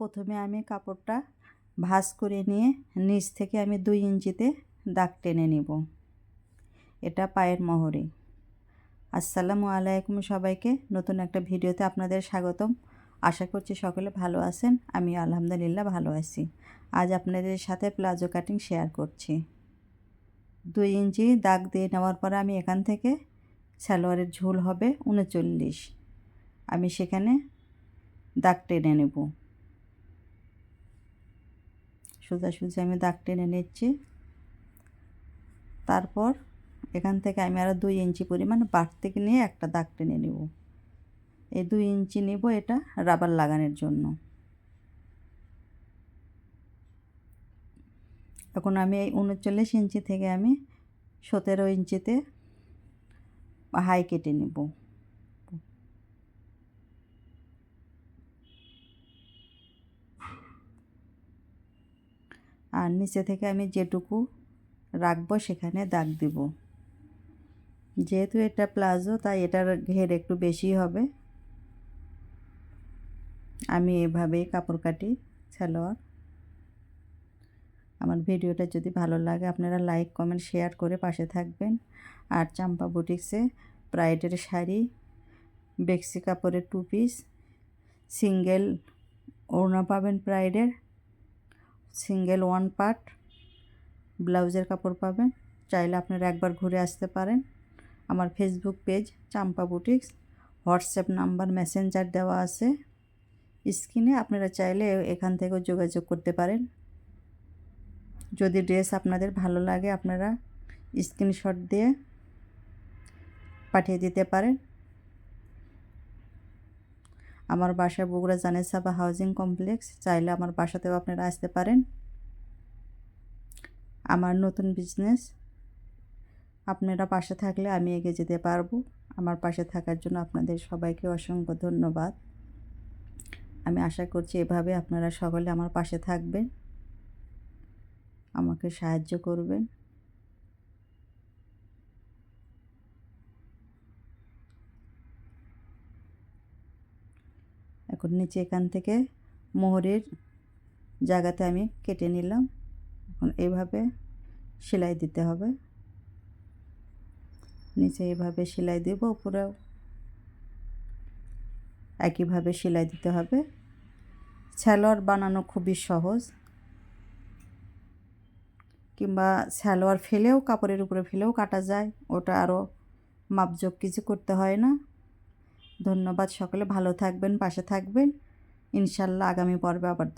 প্রথমে আমি কাপড়টা ভাঁজ করে নিয়ে নিচ থেকে আমি দুই ইঞ্চিতে দাগ টেনে নিব। এটা পায়ের মহরে। আসসালামু আলাইকুম সবাইকে। নতুন একটা ভিডিওতে আপনাদের স্বাগতম। আশা করছি সকলে ভালো আছেন। আমি আলহামদুলিল্লাহ ভালো আছি। আজ আপনাদের সাথে প্লাজো কাটিং শেয়ার করছি। দুই ইঞ্চি দাগ দিয়ে নেওয়ার পরে আমি এখান থেকে সালোয়ারের ঝোল হবে উনচল্লিশ। আমি সেখানে দাগ টেনে নেব। সোজাসুজি আমি দাগ টেনে নিচ্ছি। তারপর এখান থেকে আমি আরও দুই ইঞ্চি পরিমাণ থেকে নিয়ে একটা দাগ টেনে নেব। এই দুই ইঞ্চি নেব এটা রাবার লাগানোর জন্য। এখন আমি এই উনচল্লিশ ইঞ্চি থেকে আমি সতেরো ইঞ্চিতে হাই কেটে নেব। আর নিচে থেকে আমি যেটুকু রাখব সেখানে দাগ দিব। যেহেতু এটা প্লাজো, তাই এটার ঘের একটু বেশি হবে। আমি এভাবেই কাপড় কাটি, সালোয়ার। আমার ভিডিওটা যদি ভালো লাগে, আপনারা লাইক, কমেন্ট, শেয়ার করে পাশে থাকবেন। আর চাম্পা বুটিক্সে ব্রাইডের শাড়ি, বেক্সি কাপড়ের টু পিস, সিঙ্গেল ওড়না পাবেন ব্রাইডের। সিঙ্গেল ওয়ান পার্ট, ব্লাউজের কাপড় পাবেন। চাইলে আপনারা একবার ঘুরে আসতে পারেন। আমার Facebook page Champa boutiques, WhatsApp number, messenger দেওয়া আছে। স্ক্রিনে আপনারা চাইলে এখান থেকেও যোগাযোগ করতে পারেন। যদি ড্রেস আপনাদের ভালো লাগে, আপনারা স্ক্রিনশট দিয়ে পাঠিয়ে দিতে পারেন। আমার বাসা বগুড়া জানেসাবা হাউজিং কমপ্লেক্স, চাইলে আমার বাসাতেও আপনারা আসতে পারেন। আমার নতুন বিজনেস, আপনারা পাশে থাকলে আমি এগিয়ে যেতে পারব। আমার পাশে থাকার জন্য আপনাদের সবাইকে অসংখ্য ধন্যবাদ। আমি আশা করছি এভাবে আপনারা সকলে আমার পাশে থাকবেন। আমাকে সাহায্য করবেন। এখন নিচে এখান থেকে মোহরের জায়গাতে আমি কেটে নিলাম। এখন এইভাবে সেলাই দিতে হবে। নিচে এভাবে সেলাই দেব উপরেও একইভাবে সেলাই দিতে হবে। স্যালোয়ার বানানো খুবই সহজ। কিংবা স্যালোয়ার ফেলেও, কাপড়ের উপরে ফেলেও কাটা যায়, ওটা আরও মাপজোক কিছু করতে হয় না। ধন্যবাদ সকলে ভালো থাকবেন পাশে থাকবেন। ইনশাল্লাহ আগামী পর্বে আবার